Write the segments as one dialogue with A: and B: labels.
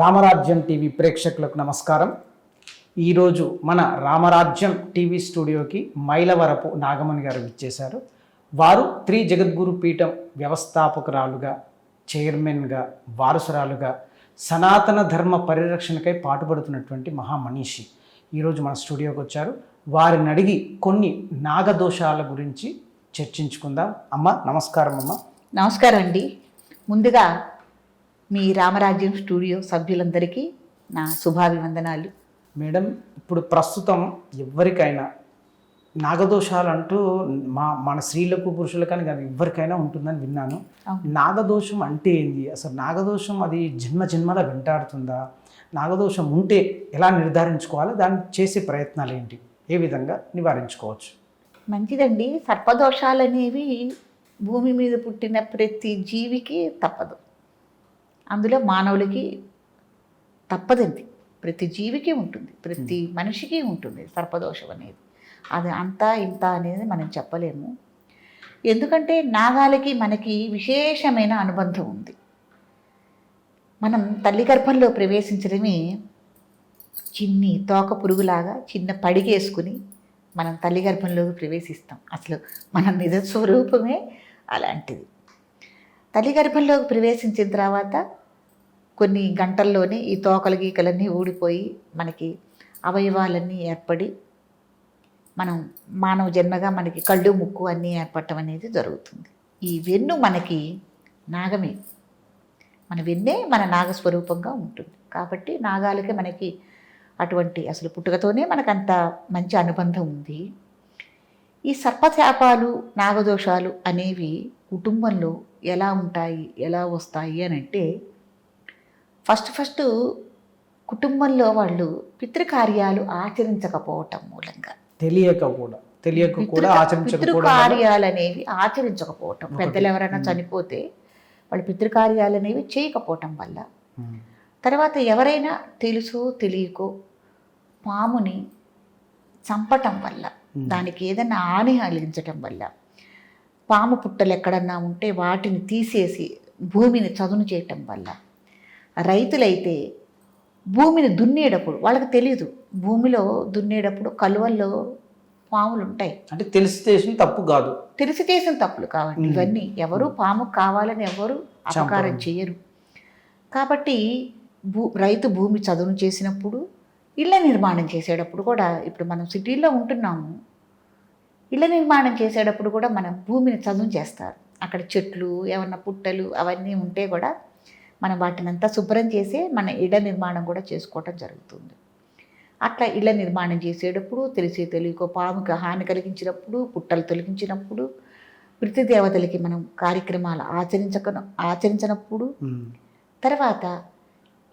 A: రామరాజ్యం TV ప్రేక్షకులకు నమస్కారం. ఈరోజు మన రామరాజ్యం టీవీ స్టూడియోకి మైలవరపు నాగమణి గారు విచ్చేశారు. వారు త్రీ జగద్గురు పీఠం వ్యవస్థాపకురాలుగా చైర్మన్గా వారసురాలుగా సనాతన ధర్మ పరిరక్షణకై పాటుపడుతున్నటువంటి మహామనీషి ఈరోజు మన స్టూడియోకి వచ్చారు. వారిని అడిగి కొన్ని నాగదోషాల గురించి చర్చించుకుందాం. అమ్మ నమస్కారం అమ్మ.
B: నమస్కారం అండి. ముందుగా మీ రామరాజ్యం స్టూడియో సభ్యులందరికీ నా శుభాభివందనాలు.
A: మేడం ఇప్పుడు ప్రస్తుతం ఎవరికైనా నాగదోషాలు అంటూ మా మన స్త్రీలకు పురుషులకని కానీ ఎవరికైనా ఉంటుందని విన్నాను. నాగదోషం అంటే ఏంది? అసలు నాగదోషం అది జన్మ జన్మల వెంటాడుతుందా? నాగదోషం ఉంటే ఎలా నిర్ధారించుకోవాలి? దాన్ని చేసే ప్రయత్నాలు ఏంటి? ఏ విధంగా నివారించుకోవచ్చు?
B: మంచిదండి. సర్పదోషాలు అనేవి భూమి మీద పుట్టిన ప్రతి జీవికి తప్పదు. అందులో మానవులకి తప్పదండి. ప్రతి జీవికి ఉంటుంది. ప్రతి మనిషికి ఉంటుంది సర్పదోషం అనేది. అది అంతా ఇంత అనేది మనం చెప్పలేము. ఎందుకంటే నాగాలకి మనకి విశేషమైన అనుబంధం ఉంది. మనం తల్లి గర్భంలో ప్రవేశించడమే చిన్ని తోక పురుగులాగా చిన్న పడిగేసుకుని మనం తల్లి గర్భంలోకి ప్రవేశిస్తాం. అసలు మన నిజ స్వరూపమే అలాంటిది. తల్లి గర్భంలోకి ప్రవేశించిన తర్వాత కొన్ని గంటల్లోనే ఈ తోకల గీకలన్నీ ఊడిపోయి మనకి అవయవాలన్నీ ఏర్పడి మనం మానవ జన్మగా మనకి కళ్ళు ముక్కు అన్నీ ఏర్పడటం అనేది జరుగుతుంది. ఈ వెన్ను మనకి నాగమే. మన వెన్నే మన నాగస్వరూపంగా ఉంటుంది. కాబట్టి నాగాలకి మనకి అటువంటి అసలు పుట్టుకతోనే మనకు అంత మంచి అనుబంధం ఉంది. ఈ సర్పశాపాలు నాగదోషాలు అనేవి కుటుంబంలో ఎలా ఉంటాయి ఎలా వస్తాయి అని అంటే ఫస్ట్ ఫస్ట్ కుటుంబంలో వాళ్ళు పితృకార్యాలు ఆచరించకపోవటం మూలంగా.
A: తెలియక కూడా తెలియక కూడా
B: పితృకార్యాలు అనేవి ఆచరించకపోవటం. పెద్దలు ఎవరైనా చనిపోతే వాళ్ళు పితృకార్యాలు అనేవి చేయకపోవటం వల్ల. తర్వాత ఎవరైనా తెలుసో తెలియకో పాముని చంపటం వల్ల. దానికి ఏదైనా హాని కలిగించటం వల్ల పాము పుట్టలు ఎక్కడన్నా ఉంటే వాటిని తీసేసి భూమిని చదును చేయటం వల్ల రైతులైతే భూమిని దున్నేటప్పుడు వాళ్ళకి తెలియదు భూమిలో దున్నేటప్పుడు కలువల్లో పాములు ఉంటాయి.
A: అంటే తెలిసి చేసిన తప్పు కాదు.
B: తెలిసి చేసిన తప్పులు కాబట్టి
A: Hmm.
B: ఇవన్నీ ఎవరు పాము కావాలని ఎవరు అపకారం. చేయరు కాబట్టి భూ రైతు భూమి చదును చేసినప్పుడు ఇళ్ళ నిర్మాణం చేసేటప్పుడు కూడా ఇప్పుడు మనం సిటీల్లో ఉంటున్నాము. ఇళ్ళ నిర్మాణం చేసేటప్పుడు కూడా మనం భూమిని చదును చేస్తారు. అక్కడ చెట్లు ఏమన్నా పుట్టలు అవన్నీ ఉంటే కూడా మనం వాటిని అంతా శుభ్రం చేసి మన ఇళ్ళ నిర్మాణం కూడా చేసుకోవటం జరుగుతుంది అట్లా ఇళ్ళ నిర్మాణం చేసేటప్పుడు తెలిసి తెలియకో పాముకి హాని కలిగించినప్పుడు పుట్టలు తొలగించినప్పుడు ప్రతి దేవతలకి మనం కార్యక్రమాలు ఆచరించక ఆచరించినప్పుడు. తర్వాత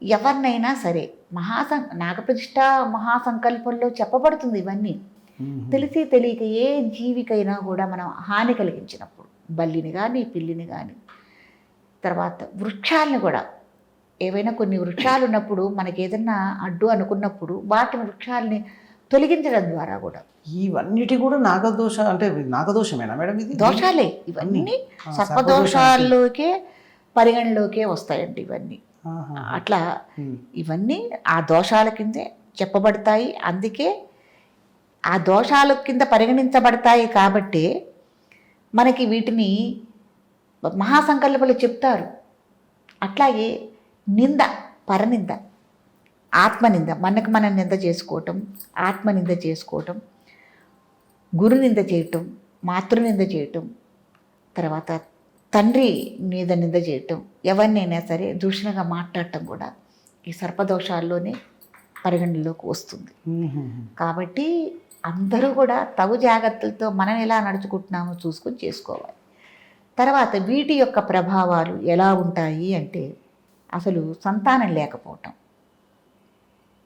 B: ఎవరినైనా సరే మహాసం నాగప్రతిష్ఠ మహాసంకల్పంలో చెప్పబడుతుంది ఇవన్నీ. తెలిసి తెలియక ఏ జీవికైనా కూడా మనం హాని కలిగించినప్పుడు బల్లిని కానీ పిల్లిని కానీ తర్వాత వృక్షాలను కూడా. ఏవైనా కొన్ని వృక్షాలు ఉన్నప్పుడు మనకి ఏదన్నా అడ్డు అనుకున్నప్పుడు వాటి వృక్షాలని తొలగించడం ద్వారా కూడా.
A: ఇవన్నిటి కూడా నాగదోష అంటే నాగదోషమేనా మేడం ఇది?
B: దోషాలే. ఇవన్నీ సర్పదోషాల్లోకే పరిగణలోకే వస్తాయండి ఇవన్నీ. అట్లా. ఇవన్నీ ఆ దోషాల కిందే చెప్పబడతాయి. అందుకే ఆ దోషాల కింద పరిగణించబడతాయి కాబట్టి మనకి వీటిని మహాసంకల్పలు చెప్తారు. అట్లాగే నింద పరనింద ఆత్మనింద మనకు మనం నింద చేసుకోవటం ఆత్మనింద చేసుకోవటం గురునింద చేయటం మాతృనింద చేయటం తర్వాత తండ్రి మీద నింద చేయటం ఎవరినైనా సరే దూషణగా మాట్లాడటం కూడా ఈ సర్పదోషాల్లోనే పరిగణలోకి వస్తుంది. కాబట్టి అందరూ కూడా తగు జాగ్రత్తలతో మనం ఎలా నడుచుకుంటున్నామో చూసుకొని చేసుకోవాలి. తర్వాత వీటి యొక్క ప్రభావాలు ఎలా ఉంటాయి అంటే అసలు సంతానం లేకపోవటం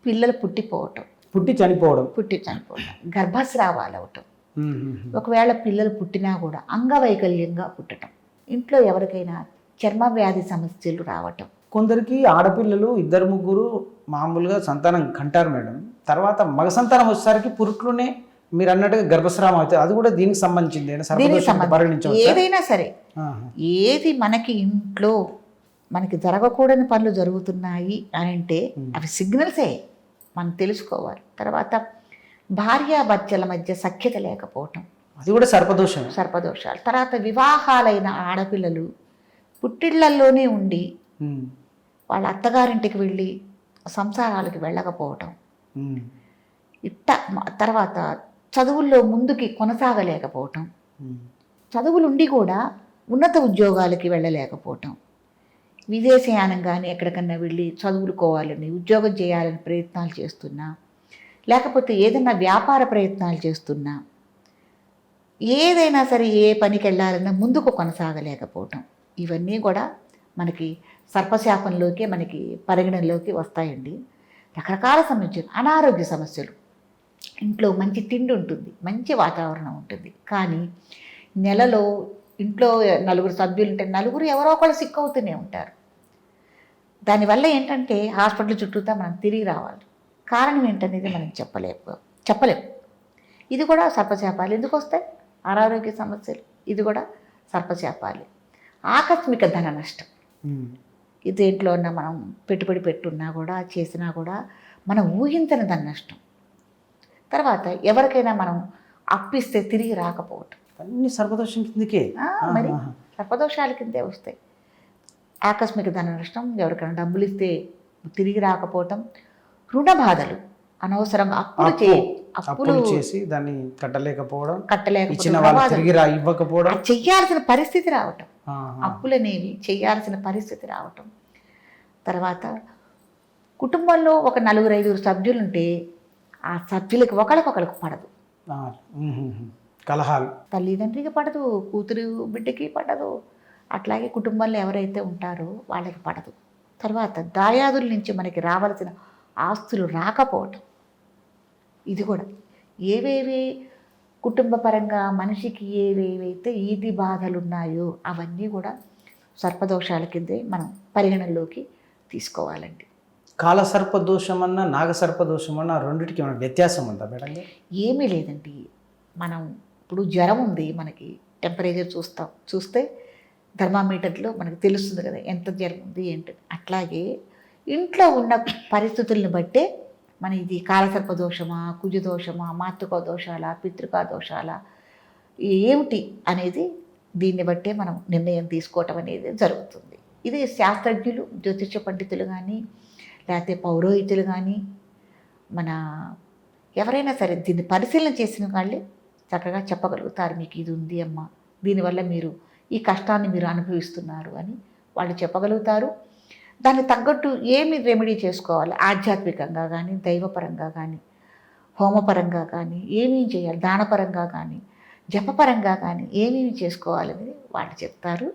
B: పిల్లలు పుట్టిపోవటం
A: పుట్టి చనిపోవడం.
B: పుట్టి చనిపోవటం గర్భస్రావాలు అవటం. ఒకవేళ పిల్లలు పుట్టినా కూడా అంగవైకల్యంగా పుట్టడం ఇంట్లో ఎవరికైనా చర్మ వ్యాధి సమస్యలు రావటం.
A: కొందరికి ఆడపిల్లలు ఇద్దరు ముగ్గురు మామూలుగా సంతానం కంటారు మేడం. తర్వాత మగ సంతానం వచ్చేసరికి పురుట్లోనే మీరు అన్నట్టుగా గర్భస్రావం అవుతుంది అది కూడా దీనికి సంబంధించింది
B: ఏదైనా సరే ఏది మనకి ఇంట్లో మనకి జరగకూడని పనులు జరుగుతున్నాయి అని అంటే అవి సిగ్నల్సే మనం తెలుసుకోవాలి. తర్వాత భార్యాభర్తల మధ్య సఖ్యత లేకపోవటం.
A: అది కూడా సర్పదోషం
B: సర్పదోషాలు. తర్వాత వివాహాలైన ఆడపిల్లలు పుట్టిళ్ళలోనే ఉండి వాళ్ళ అత్తగారింటికి వెళ్ళి సంసారాలకు వెళ్ళకపోవటం. ఇట్ట తర్వాత చదువుల్లో ముందుకి కొనసాగలేకపోవటం. చదువులుండి కూడా ఉన్నత ఉద్యోగాలకి వెళ్ళలేకపోవటం. విదేశయానం కానీ ఎక్కడికన్నా వెళ్ళి చదువుకోవాలని ఉద్యోగం చేయాలని ప్రయత్నాలు చేస్తున్నా లేకపోతే ఏదైనా వ్యాపార ప్రయత్నాలు చేస్తున్నా ఏదైనా సరే ఏ పనికి వెళ్ళాలన్నా ముందుకు కొనసాగలేకపోవటం. ఇవన్నీ కూడా మనకి సర్పశాపంలోకే మనకి పరిగణనలోకి వస్తాయండి. రకరకాల సమస్యలు అనారోగ్య సమస్యలు. ఇంట్లో మంచి తిండి ఉంటుంది మంచి వాతావరణం ఉంటుంది. కానీ నెలలో ఇంట్లో నలుగురు సభ్యులు ఉంటే నలుగురు ఎవరో ఒకళ్ళు సిక్ అవుతూనే ఉంటారు. దానివల్ల ఏంటంటే హాస్పిటల్ చుట్టూతా మనం తిరిగి రావాలి. కారణం ఏంటనేది మనం చెప్పలేము చెప్పలేము. ఇది కూడా సర్పశాపాలు ఎందుకు వస్తాయి? అనారోగ్య సమస్యలు ఇది కూడా సర్పశాపాలు. ఆకస్మిక ధన నష్టం. దేంట్లో ఉన్న మనం పెట్టుబడి పెట్టున్నా కూడా చేసినా కూడా మనం ఊహించని ధన నష్టం. తర్వాత ఎవరికైనా మనం అప్పిస్తే తిరిగి రాకపోవటం
A: అన్ని సర్పదోషం కిందకే
B: మరి. సర్పదోషాల కిందే వస్తాయి ఆకస్మిక ధన నష్టం ఎవరికైనా డబ్బులు ఇస్తే తిరిగి రాకపోవటం రుణ బాధలు అనవసరంగా అప్పులు
A: అప్పు.
B: చే అప్పులు
A: అప్పులు చేసి దాన్ని కట్టలేకపోవడం
B: కట్టలేకపోవడం.
A: తిరిగి రా ఇవ్వకపోవడం
B: అది చెయ్యాల్సిన పరిస్థితి రావటం
A: ఆహా.
B: అప్పులనేవి చేయాల్సిన పరిస్థితి రావటం తర్వాత కుటుంబంలో ఒక నలుగురు ఐదుగురు సభ్యులుంటే ఆ సభ్యులకి ఒకరికొకరికి పడదు.
A: కలహాలు.
B: తల్లిదండ్రికి పడదు కూతురు బిడ్డకి పడదు అట్లాగే కుటుంబంలో ఎవరైతే ఉంటారో వాళ్ళకి పడదు. తర్వాత దాయాదుల నుంచి మనకి రావాల్సిన ఆస్తులు రాకపోవటం. ఇది కూడా ఏవేవి కుటుంబ పరంగా మనిషికి ఏవేవైతే ఈది బాధలు ఉన్నాయో అవన్నీ కూడా సర్పదోషాల కిందే మనం పరిగణనలోకి తీసుకోవాలండి.
A: కాలసర్ప దోషమన్నా నాగసర్ప దోషమన్నా రెండింటికి ఏమైనా వ్యత్యాసం ఉందా మేడం?
B: ఏమీ లేదండి. మనం ఇప్పుడు జ్వరం ఉంది మనకి టెంపరేచర్ చూస్తాం చూస్తే థర్మామీటర్లో మనకు తెలుస్తుంది కదా ఎంత జ్వరం ఉంది ఏంటి? అట్లాగే ఇంట్లో ఉన్న పరిస్థితులను బట్టే మన ఇది కాలసర్ప దోషమా కుజ దోషమా మాతృక దోషాల పితృకా దోషాల ఏమిటి అనేది దీన్ని బట్టే మనం నిర్ణయం తీసుకోవటం అనేది జరుగుతుంది. ఇది శాస్త్రజ్ఞులు జ్యోతిష్య పండితులు కానీ లేకపోతే పౌరోహితులు కానీ మన ఎవరైనా సరే దీన్ని పరిశీలన చేసిన వాళ్ళే చక్కగా చెప్పగలుగుతారు మీకు ఇది ఉంది అమ్మ దీనివల్ల మీరు ఈ కష్టాన్ని మీరు అనుభవిస్తున్నారు అని వాళ్ళు చెప్పగలుగుతారు. దానికి తగ్గట్టు ఏమి రెమెడీ చేసుకోవాలి? ఆధ్యాత్మికంగా కానీ దైవపరంగా కానీ హోమపరంగా కానీ ఏమేమి చేయాలి? దానపరంగా కానీ జపపరంగా కానీ ఏమేమి చేసుకోవాలనేది వాళ్ళు చెప్తారు.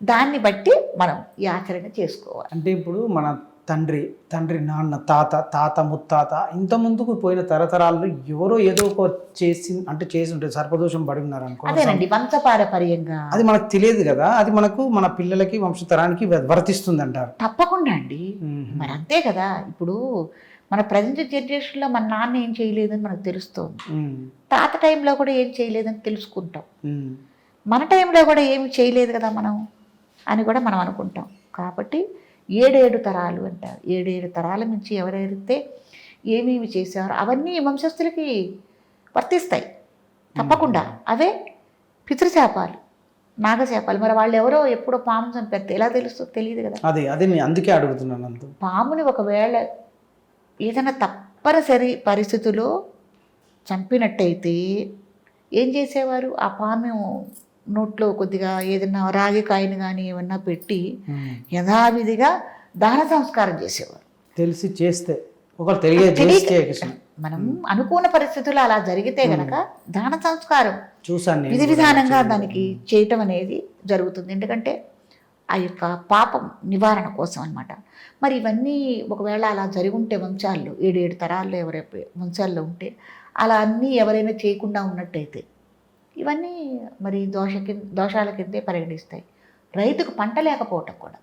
B: దాన్ని బట్టి మనం ఈ ఆచరణ చేసుకోవాలి.
A: అంటే ఇప్పుడు మన తండ్రి తండ్రి నాన్న తాత తాత ముత్తాత ఇంత ముందుకు పోయిన తరతరాల్లో ఎవరో ఏదో ఒక చేసి అంటే చేసి ఉంటే సర్పదోషం పడి ఉన్నారు అనుకో
B: అదేనండి వంశపారపర్యంగా
A: అది మనకు తెలియదు కదా అది మనకు మన పిల్లలకి వంశతరానికి వర్తిస్తుంది అంటారు
B: తప్పకుండా అండి. మరి అంతే కదా ఇప్పుడు మన ప్రజెంట్ జనరేషన్లో మన నాన్న ఏం చేయలేదని మనకు తెలుస్తుంది. తాత టైంలో కూడా ఏం చేయలేదని తెలుసుకుంటాం. మన టైంలో కూడా ఏమి చేయలేదు కదా మనం అని కూడా మనం అనుకుంటాం. కాబట్టి ఏడేడు తరాలు అంటారు. ఏడేడు తరాల నుంచి ఎవరైతే ఏమేమి చేశారో అవన్నీ వంశస్థులకి వర్తిస్తాయి. తప్పకుండా. అవే పితృశాపాలు నాగశాపాలు. మరి వాళ్ళు ఎవరో ఎప్పుడో పాము చంపారు ఎలా తెలుస్తుందో తెలియదు కదా.
A: అదే అదే అందుకే అడుగుతున్నాను అంత
B: పాముని ఒకవేళ ఏదైనా తప్పనిసరి పరిస్థితిలో చంపినట్టయితే ఏం చేసేవారు? ఆ పాము నోట్లో కొద్దిగా ఏదైనా రాగి కాయని కానీ ఏమన్నా పెట్టి యథావిధిగా దాన సంస్కారం చేసేవారు.
A: తెలిసి చేస్తే ఒకరు తెలియ
B: తెలియక-
A: చేస్తే
B: మనం అనుకున్న పరిస్థితుల్లో అలా జరిగితే గనక దాన సంస్కారం
A: చూసాను
B: విధి విధానంగా. దానికి చేయటం అనేది జరుగుతుంది. ఎందుకంటే ఆ యొక్క పాపం నివారణ కోసం అన్నమాట. మరి ఇవన్నీ ఒకవేళ అలా జరిగి ఉంటే వంశాల్లో ఏడు ఏడు తరాల్లో ఎవరైతే వంశాల్లో ఉంటే అలా అన్నీ ఎవరైనా చేయకుండా ఉన్నట్టయితే ఇవన్నీ మరి దోష కింద దోషాల కిందే పరిగణిస్తాయి. రైతుకు పంట లేకపోవటం కూడా.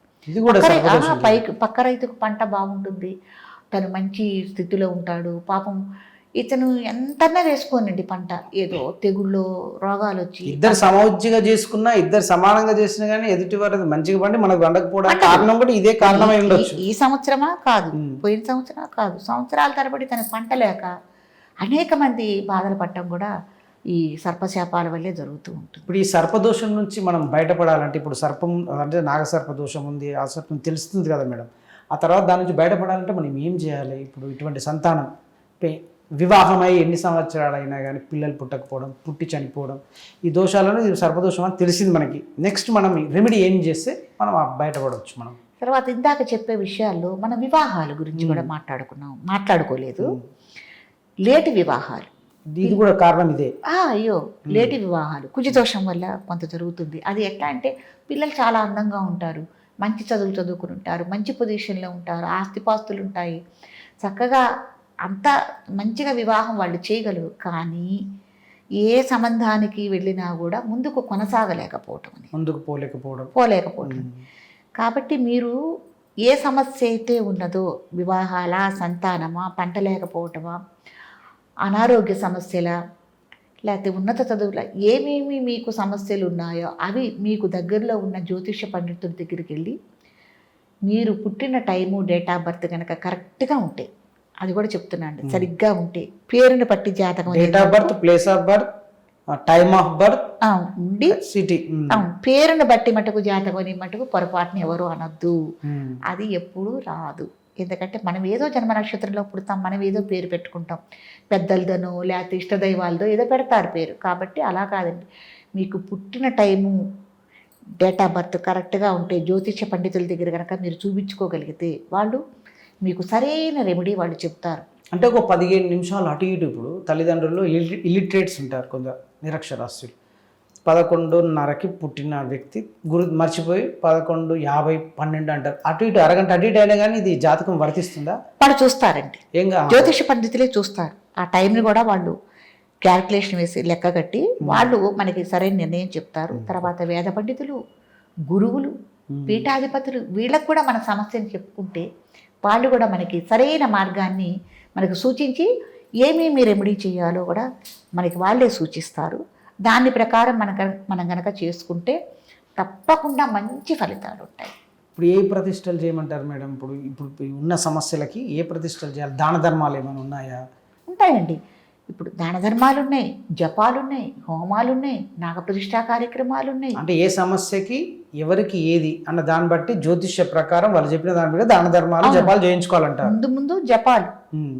B: పైకి పక్క రైతుకు పంట బాగుంటుంది. తను మంచి స్థితిలో ఉంటాడు. పాపం ఇతను ఎంతన్నా వేసుకోనండి పంట. ఏదో తెగుళ్ళు రోగాలు వచ్చి
A: ఇద్దరు సమౌజ్జిగా చేసుకున్నా ఇద్దరు సమానంగా చేసినా కానీ ఎదుటి వారు మంచిగా పండి మనకు వండకపోవడానికి కారణం కూడా ఇదే కారణమై ఉండొచ్చు.
B: ఈ- సంవత్సరమా కాదు. పోయిన సంవత్సరమా కాదు. సంవత్సరాల తరబడి తనకు పంట లేక అనేక మంది బాధలు పడటం కూడా ఈ సర్పశాపాల వల్లే జరుగుతూ ఉంటుంది.
A: ఇప్పుడు ఈ సర్పదోషం నుంచి మనం బయటపడాలంటే ఇప్పుడు సర్పం అంటే నాగసర్ప దోషం ఉంది ఆ సర్పం తెలుస్తుంది కదా మేడం. ఆ తర్వాత దాని నుంచి బయటపడాలంటే మనం ఏం చేయాలి? ఇప్పుడు ఇటువంటి సంతానం వివాహమై ఎన్ని సంవత్సరాలు అయినా కానీ పిల్లలు పుట్టకపోవడం పుట్టి చనిపోవడం ఈ దోషాలను ఇది సర్పదోషం అని తెలిసింది మనకి. నెక్స్ట్ మనం రెమెడీ ఏం చేస్తే మనం ఆ బయటపడవచ్చు మనం.
B: తర్వాత ఇందాక చెప్పే విషయాల్లో మన వివాహాల గురించి కూడా మాట్లాడుకున్నాం మాట్లాడుకోలేదు. లేటి వివాహాలు.
A: ఇది కూడా కారణం ఇదే.
B: అయ్యో లేటి వివాహాలు. కుజదోషం వల్ల కొంత జరుగుతుంది. అది ఎట్లా అంటే పిల్లలు చాలా అందంగా ఉంటారు. మంచి చదువులు చదువుకుని ఉంటారు. మంచి పొజిషన్లో ఉంటారు. ఆస్తిపాస్తులు ఉంటాయి చక్కగా అంత మంచిగా వివాహం వాళ్ళు చేయగలరు. కానీ ఏ సంబంధానికి వెళ్ళినా కూడా ముందుకు కొనసాగలేకపోవటం అని
A: ముందుకు పోలేకపోవడం.
B: పోలేకపోవటం. కాబట్టి మీరు ఏ సమస్య అయితే ఉన్నదో వివాహాల సంతానమా పంట లేకపోవటమా అనారోగ్య సమస్యల లేకపోతే ఉన్నత చదువుల ఏమేమి మీకు సమస్యలు ఉన్నాయో అవి మీకు దగ్గరలో ఉన్న జ్యోతిష పండితుడి దగ్గరికి వెళ్ళి మీరు పుట్టిన టైము డేట్ ఆఫ్ బర్త్ కనుక కరెక్ట్గా ఉంటే అది కూడా చెప్తున్నాను సరిగ్గా ఉంటే పేరుని బట్టి జాతకం
A: date of birth place of birth time of birth
B: ఉండి
A: సిటీ.
B: పేరుని బట్టి మటుకు జాతకం అని మటుకు పొరపాటుని ఎవరు అనొద్దు. అది ఎప్పుడూ రాదు. ఎందుకంటే మనం ఏదో జన్మ నక్షత్రంలో పుడతాం మనం ఏదో పేరు పెట్టుకుంటాం. పెద్దలదనో లేకపోతే ఇష్టదైవాలదో ఏదో పెడతారు పేరు. కాబట్టి అలా కాదండి. మీకు పుట్టిన టైము డేట్ ఆఫ్ బర్త్ కరెక్ట్గా ఉంటే జ్యోతిష పండితుల దగ్గర కనుక మీరు చూపించుకోగలిగితే వాళ్ళు మీకు సరైన రెమెడీ వాళ్ళు చెప్తారు.
A: అంటే ఒక పదిహేను నిమిషాలు అటు ఇటు ఇప్పుడు తల్లిదండ్రులు ఇల్లిటరేట్స్ ఉంటారు కొందరు నిరక్షరాస్యులు. పదకొండున్నరకి పుట్టిన వ్యక్తి గురు మర్చిపోయి పదకొండు యాభై పన్నెండు అంటారు. అటు ఇటు అరగంట అటు ఇటు అయినా కానీ ఇది జాతకం వర్తిస్తుందా?
B: వాళ్ళు చూస్తారండి.
A: ఏం
B: జ్యోతిష పండితులే చూస్తారు. ఆ టైంని కూడా వాళ్ళు క్యాల్కులేషన్ వేసి లెక్క కట్టి వాళ్ళు మనకి సరైన నిర్ణయం చెప్తారు. తర్వాత వేద పండితులు గురువులు పీఠాధిపతులు వీళ్ళకు కూడా మన సమస్యను చెప్పుకుంటే వాళ్ళు కూడా మనకి సరైన మార్గాన్ని మనకు సూచించి ఏమేమి రెమెడీ చేయాలో కూడా మనకి వాళ్ళే సూచిస్తారు. దాని ప్రకారం మన మనం గనక చేసుకుంటే తప్పకుండా మంచి ఫలితాలు ఉంటాయి.
A: ఇప్పుడు ఏ ప్రతిష్టలు చేయమంటారు మేడం? ఇప్పుడు ఇప్పుడు ఉన్న సమస్యలకి ఏ ప్రతిష్టలు చేయాలి? దాన ధర్మాలు ఏమైనా ఉన్నాయా?
B: ఉంటాయండి. ఇప్పుడు దాన ధర్మాలు ఉన్నాయి జపాలు ఉన్నాయి హోమాలు ఉన్నాయి నాగప్రతిష్ఠా కార్యక్రమాలు ఉన్నాయి
A: అంటే ఏ సమస్యకి ఎవరికి ఏది అన్న దాన్ని బట్టి జ్యోతిష్య ప్రకారం వాళ్ళు చెప్పిన దాని మీద దాన ధర్మాలు జపాలు చేయించుకోవాలంటారు.
B: ముందు ముందు జపాలు.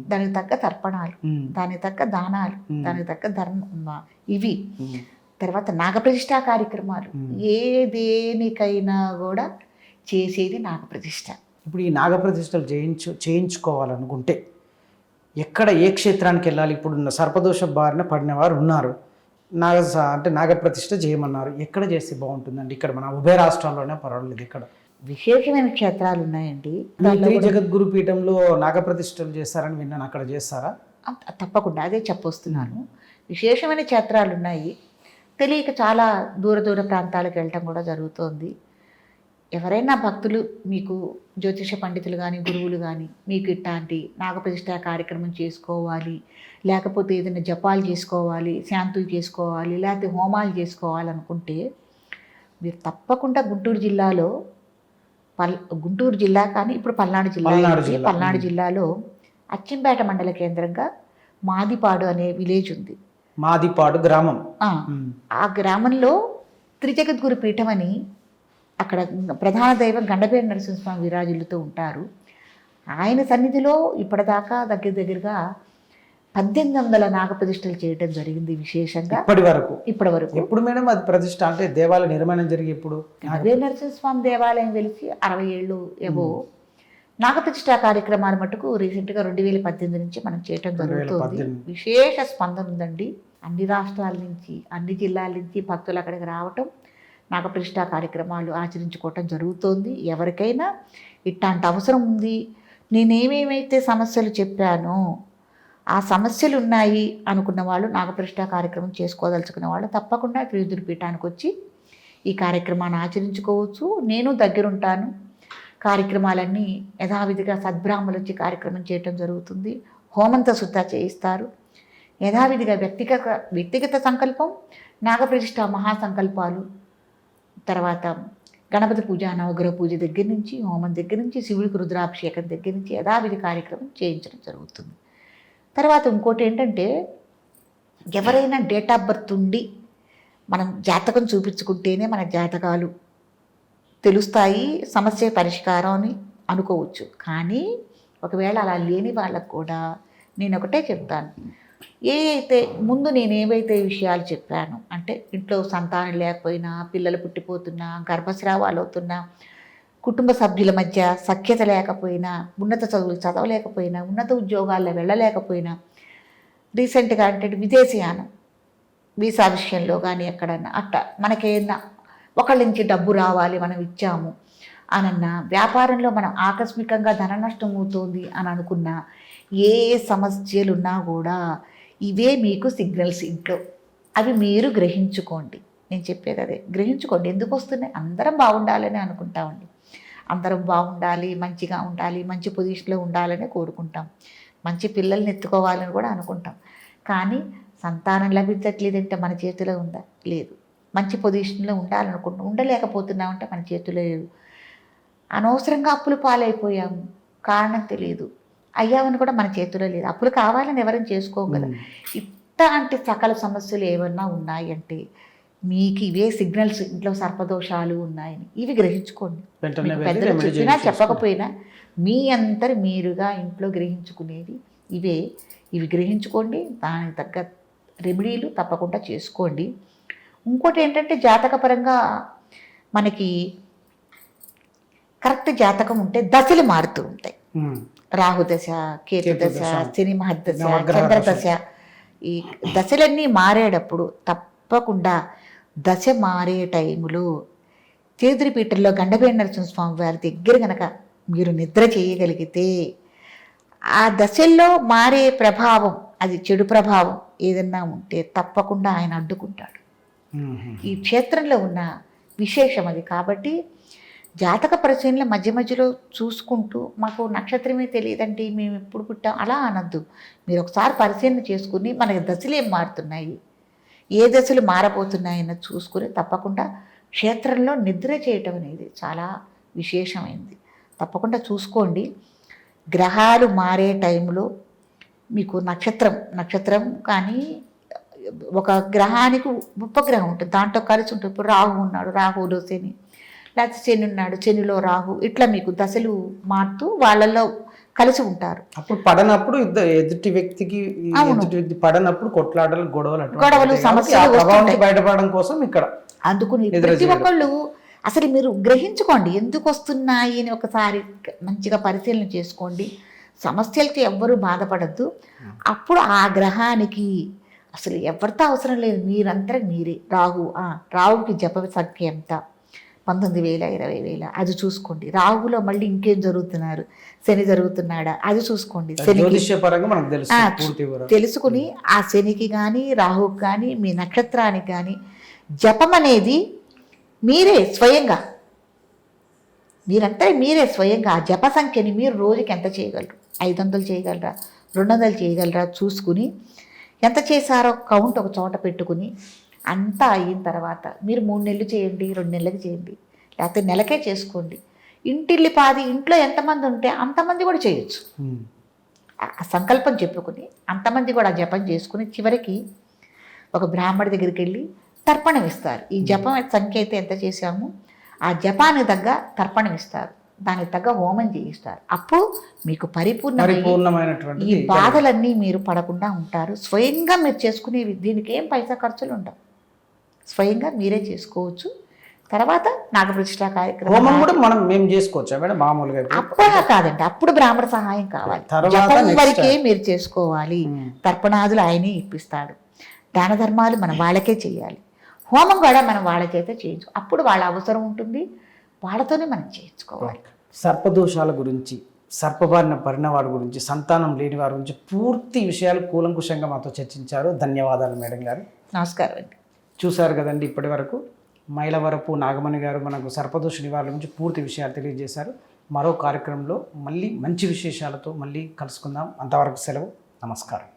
B: దానికి తగ్గ తర్పణాలు దానికి తగ్గ దానాలు. దానికి తగ్గ ధర్మ ఇవి. తర్వాత నాగప్రతిష్ఠా కార్యక్రమాలు. ఏ దేనికైనా కూడా చేసేది నాగప్రతిష్ఠ
A: ఇప్పుడు ఈ నాగప్రతిష్టలు చేయించు చేయించుకోవాలనుకుంటే ఎక్కడ ఏ క్షేత్రానికి వెళ్ళాలి? ఇప్పుడు ఉన్న సర్పదోష బారిన పడిన వారు ఉన్నారు. నాగ అంటే నాగప్రతిష్ఠ చేయమన్నారు. ఎక్కడ చేస్తే బాగుంటుందండి? ఇక్కడ మన ఉభయ రాష్ట్రాల్లోనే పర్వాలేదు ఇక్కడ.
B: విశేషమైన క్షేత్రాలు ఉన్నాయండి.
A: శ్రీ జగద్గురు పీఠంలో నాగప్రతిష్టలు చేస్తారని విన్నాను. అక్కడ చేస్తారా
B: తప్పకుండా అదే చెప్పొస్తున్నాను. విశేషమైన క్షేత్రాలు ఉన్నాయి. తెలియక చాలా దూర దూర ప్రాంతాలకు వెళ్ళటం కూడా జరుగుతోంది. ఎవరైనా భక్తులు మీకు జ్యోతిష పండితులు కానీ గురువులు కానీ మీకు ఇట్లాంటి నాగప్రతిష్ఠ కార్యక్రమం చేసుకోవాలి లేకపోతే ఏదైనా జపాలు చేసుకోవాలి శాంతులు చేసుకోవాలి లేకపోతే హోమాలు చేసుకోవాలనుకుంటే మీరు తప్పకుండా గుంటూరు జిల్లాలో పల్ గుంటూరు జిల్లా కానీ ఇప్పుడు పల్నాడు జిల్లా
A: పల్నాడు
B: జిల్లాలో అచ్చింపేట మండల కేంద్రంగా మాదిపాడు అనే విలేజ్ ఉంది.
A: మాదిపాడు గ్రామం.
B: ఆ. గ్రామంలో త్రిజగద్గురు పీఠం అని అక్కడ ప్రధాన దైవం గండపేట నరసింహస్వామి విరాజులతో ఉంటారు. ఆయన సన్నిధిలో ఇప్పటిదాకా దగ్గర దగ్గరగా పద్దెనిమిది వందల నాగప్రతిష్టలు చేయటం జరిగింది విశేషంగా.
A: ఇప్పటి వరకు.
B: ఇప్పటి వరకు
A: ఎప్పుడు మేడం అది ప్రతిష్ట అంటే దేవాలయ నిర్మాణం జరిగి ఎప్పుడు?
B: గణపేట నరసింహస్వామి దేవాలయం వెలిసి అరవై ఏళ్ళు ఏవో నాగప్రతిష్ఠా కార్యక్రమాలు మటుకు రీసెంట్గా రెండు వేల పద్దెనిమిది నుంచి మనం చేయటం జరుగుతుంది.
A: 2018.
B: విశేష స్పందన ఉందండి. అన్ని రాష్ట్రాల నుంచి అన్ని జిల్లాల నుంచి భక్తులు అక్కడికి రావటం నాగప్రతిష్ఠా కార్యక్రమాలు ఆచరించుకోవటం జరుగుతోంది. ఎవరికైనా ఇట్లాంటి అవసరం ఉంది. నేనేమేమైతే సమస్యలు చెప్పానో ఆ సమస్యలు ఉన్నాయి అనుకున్న వాళ్ళు నాగప్రతిష్ఠా కార్యక్రమం చేసుకోదలుచుకున్న వాళ్ళు తప్పకుండా త్రివిధుడి పీఠానికి వచ్చి ఈ కార్యక్రమాన్ని ఆచరించుకోవచ్చు. నేను దగ్గరుంటాను. కార్యక్రమాలన్నీ యథావిధిగా సద్బ్రాహ్మలు వచ్చి కార్యక్రమం చేయటం జరుగుతుంది. హోమంత శుద్ధ చేయిస్తారు. యథావిధిగా వ్యక్తిగత వ్యక్తిగత సంకల్పం నాగప్రతిష్ట మహాసంకల్పాలు తర్వాత గణపతి పూజ నవగ్రహ పూజ దగ్గర నుంచి హోమం దగ్గర నుంచి శివుడికి రుద్రాభిషేకం దగ్గర నుంచి యథావిధి కార్యక్రమం చేయించడం జరుగుతుంది. తర్వాత ఇంకోటి ఏంటంటే ఎవరైనా డేట్ ఆఫ్ బర్త్ ఉండి మనం జాతకం చూపించుకుంటేనే మన జాతకాలు తెలుస్తాయి సమస్య పరిష్కారం అని అనుకోవచ్చు. కానీ ఒకవేళ అలా లేని వాళ్ళకు కూడా నేను ఒకటే చెప్తాను. ఏ అయితే ముందు నేను ఏవైతే విషయాలు చెప్పాను అంటే ఇంట్లో సంతానం లేకపోయినా పిల్లలు పుట్టిపోతున్నా గర్భస్రావాలు అవుతున్నా కుటుంబ సభ్యుల మధ్య సఖ్యత లేకపోయినా ఉన్నత చదువులు చదవలేకపోయినా ఉన్నత ఉద్యోగాల్లో వెళ్ళలేకపోయినా రీసెంట్గా అంటే విదేశీయానం వీసా విషయంలో కానీ ఎక్కడన్నా అట్ట మనకేనా ఒకళ్ళ నుంచి డబ్బు రావాలి మనం ఇచ్చాము అనన్నా వ్యాపారంలో మనం ఆకస్మికంగా ధన నష్టం అవుతుంది అని అనుకున్న ఏ సమస్యలున్నా కూడా ఇవే మీకు సిగ్నల్స్ ఇంట్లో. అవి మీరు గ్రహించుకోండి. నేను చెప్పేది అదే గ్రహించుకోండి. ఎందుకు వస్తున్నాయి? అందరం బాగుండాలని అనుకుంటామండి అందరం బాగుండాలి మంచిగా ఉండాలి మంచి పొజిషన్లో ఉండాలని కోరుకుంటాం. మంచి పిల్లల్ని ఎత్తుకోవాలని కూడా అనుకుంటాం. కానీ సంతానం లభించట్లేదంటే మన చేతిలో ఉందా? లేదు. మంచి పొజిషన్లో ఉండాలనుకుంటున్నాం. ఉండలేకపోతున్నామంటే మన చేతిలో లేదు. అనవసరంగా అప్పులు పాలైపోయాము. కారణం తెలియదు. అయ్యామని కూడా మన చేతిలో లేదు. అప్పులు కావాలని ఎవరైనా చేసుకోం కదా. ఇట్లాంటి సకల సమస్యలు ఏమన్నా ఉన్నాయంటే మీకు ఇవే సిగ్నల్స్ ఇంట్లో సర్పదోషాలు ఉన్నాయని ఇవి గ్రహించుకోండి పెద్దలు చెప్పినా. చెప్పకపోయినా మీ అంతరి మీరుగా ఇంట్లో గ్రహించుకునేవి ఇవే ఇవి గ్రహించుకోండి దానికి తగ్గ రెమెడీలు తప్పకుండా చేసుకోండి ఇంకోటి ఏంటంటే జాతకపరంగా మనకి కరెక్ట్ జాతకం ఉంటే దశలు మారుతూ ఉంటాయి
A: ఉమ్.
B: రాహు దశ కేతు
A: కేతు
B: దశ
A: దశ,
B: శని మహద్దశ
A: నవగ్రహ
B: చంద్ర
A: దశ.
B: దశ ఈ దశలన్నీ మారేటప్పుడు తప్పకుండా దశ మారే టైములో చేదురిపీఠంలో గండపేడి నరసింహస్వామి వారి దగ్గర గనక మీరు నిద్ర చేయగలిగితే ఆ దశల్లో మారే ప్రభావం అది చెడు ప్రభావం ఏదన్నా ఉంటే తప్పకుండా ఆయన అడ్డుకుంటాడు. ఈ క్షేత్రంలో ఉన్న విశేషం అది. కాబట్టి జాతక పరిశీలన మధ్య మధ్యలో చూసుకుంటూ మాకు నక్షత్రమే తెలియదండి మేము ఎప్పుడు పుట్టాం అలా అనద్దు. మీరు ఒకసారి పరిశీలన చేసుకుని మనకి దశలు ఏం మారుతున్నాయి? ఏ దశలు మారబోతున్నాయని చూసుకుని తప్పకుండా క్షేత్రంలో నిద్ర చేయటం అనేది చాలా విశేషమైంది. తప్పకుండా చూసుకోండి. గ్రహాలు మారే టైంలో మీకు నక్షత్రం నక్షత్రం కానీ ఒక గ్రహానికి ఉపగ్రహం ఉంటుంది. దాంట్లో కలిసి ఉంటుంది. ఇప్పుడు రాహు ఉన్నాడు రాహులో శని లేకపోతే శని ఉన్నాడు శనిలో రాహు ఇట్లా మీకు దశలు మారుతూ వాళ్ళల్లో కలిసి ఉంటారు.
A: అప్పుడు పడనప్పుడు ఎదుటి వ్యక్తికి. ఎదుటి వ్యక్తి పడనప్పుడు కొట్లాటలు గొడవలు
B: గొడవలు, సమస్యలు.
A: బయటపడడం కోసం ఇక్కడ
B: అందుకుని ప్రతి. ఒక్కళ్ళు అసలు మీరు గ్రహించుకోండి ఎందుకు వస్తున్నాయి అని ఒకసారి మంచిగా పరిశీలన చేసుకోండి. సమస్యలకి ఎవ్వరూ బాధపడద్దు. అప్పుడు ఆ గ్రహానికి అసలు ఎవరితో అవసరం లేదు. మీరంతా మీరే. రాహు ఆ, రాహుకి జప సంఖ్య ఎంత? పంతొమ్మిది వేల ఇరవై వేల. అది చూసుకోండి. రాహులో మళ్ళీ ఇంకేం జరుగుతున్నారు? శని జరుగుతున్నాడా? అది చూసుకోండి. తెలుసుకుని ఆ శనికి కానీ రాహుకి కానీ మీ నక్షత్రానికి కానీ జపం అనేది మీరే స్వయంగా. మీరంతా మీరే స్వయంగా. ఆ జప సంఖ్యని మీరు రోజుకి ఎంత చేయగలరు? ఐదు వందలు చేయగలరా? రెండు వందలు చేయగలరా? చూసుకుని ఎంత చేశారో కౌంట్ ఒక చోట పెట్టుకుని అంతా అయిన తర్వాత మీరు మూడు నెలలు చేయండి రెండు నెలలకు చేయండి లేకపోతే నెలకే చేసుకోండి. ఇంటిల్లి పాది ఇంట్లో ఎంతమంది ఉంటే అంతమంది కూడా చేయొచ్చు. ఆ సంకల్పం చెప్పుకుని అంతమంది కూడా ఆ జపం చేసుకుని చివరికి ఒక బ్రాహ్మడి దగ్గరికి వెళ్ళి తర్పణం ఇస్తారు. ఈ జపం సంఖ్య అయితే ఎంత చేశామో? ఆ జపానికి తగ్గ తర్పణం ఇస్తారు. దానికి తగ్గ హోమం చేయిస్తారు. అప్పుడు మీకు పరిపూర్ణమైన
A: పరిపూర్ణమైనటువంటి
B: ఈ బాధలన్నీ మీరు పడకుండా ఉంటారు. స్వయంగా మీరు చేసుకునేవి దీనికి ఏం పైసా ఖర్చులు ఉండవు. స్వయంగా మీరే చేసుకోవచ్చు. తర్వాత నాగప్రతిష్ఠా
A: హోమం
B: కార్యక్రమం
A: కూడా మనం మేము చేసుకోవచ్చా మేడం? మామూలుగా?
B: అప్పుడు కాదండి. అప్పుడు బ్రాహ్మణ సహాయం కావాలి. జపం వరకే. మీరు చేసుకోవాలి. తర్పణాదులు ఆయనే ఇప్పిస్తాడు. దాన ధర్మాలు మనం వాళ్ళకే చేయాలి. హోమం కూడా మనం వాళ్ళ చేత చేయించు అప్పుడు వాళ్ళ అవసరం ఉంటుంది. వాళ్ళతోనే మనం చేయించుకోవాలి.
A: సర్పదోషాల గురించి సర్పబారిన పడిన వారి గురించి సంతానం లేని వారి గురించి పూర్తి విషయాలు కూలంకుషంగా మాతో చర్చించారు. ధన్యవాదాలు మేడం గారు.
B: నమస్కారం అండి.
A: చూశారు కదండి ఇప్పటి వరకు. మైలవరపు నాగమణి గారు మనకు సర్పదోష నివారణ గురించి పూర్తి విషయాలు తెలియజేశారు. మరో కార్యక్రమంలో మళ్ళీ మంచి విశేషాలతో మళ్ళీ కలుసుకుందాం. అంతవరకు సెలవు. నమస్కారం.